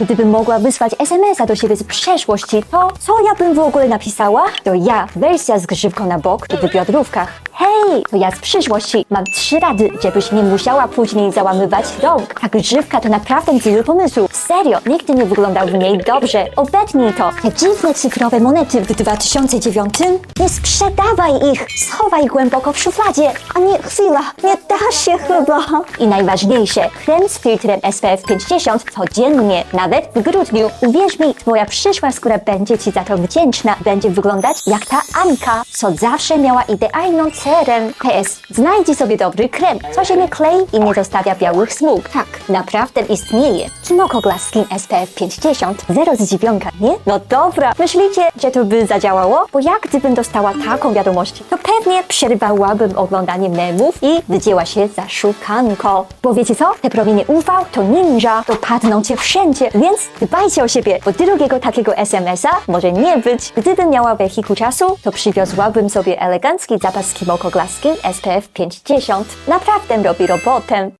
Gdybym mogła wysłać SMS-a do siebie z przeszłości, to co ja bym w ogóle napisała? To ja, wersja z grzywką na bok w biodrówkach. Hej, to ja z przyszłości. Mam trzy rady, żebyś nie musiała później załamywać rąk. Ta grzywka to naprawdę zły pomysł. Serio, nigdy nie wyglądał w niej dobrze. Obetnij to. Te dziwne cyfrowe monety w 2009? Nie sprzedawaj ich. Schowaj głęboko w szufladzie. A nie, chwila, nie da się chyba. I najważniejsze, krem z filtrem SPF 50 codziennie, nawet w grudniu. Uwierz mi, twoja przyszła skóra będzie ci za to wdzięczna. Będzie wyglądać jak ta Anka, co zawsze miała idealną cerę. PS, znajdź sobie dobry krem, co się nie klei i nie zostawia białych smug. Tak, naprawdę istnieje. Kimoko Skin SPF 50, zero zdziwionka, nie? No dobra, myślicie, że to by zadziałało? Bo jak gdybym dostała taką wiadomość, to pewnie przerwałabym oglądanie memów i wydzięła się za szukanko. Bo wiecie co? Te promienie UV to ninja, dopadną cię wszędzie, więc dbajcie o siebie, bo drugiego takiego SMS-a może nie być. Gdybym miała wehikuł czasu, to przywiozłabym sobie elegancki zapas Kimoko Skin SPF 50. Naprawdę robi robotę.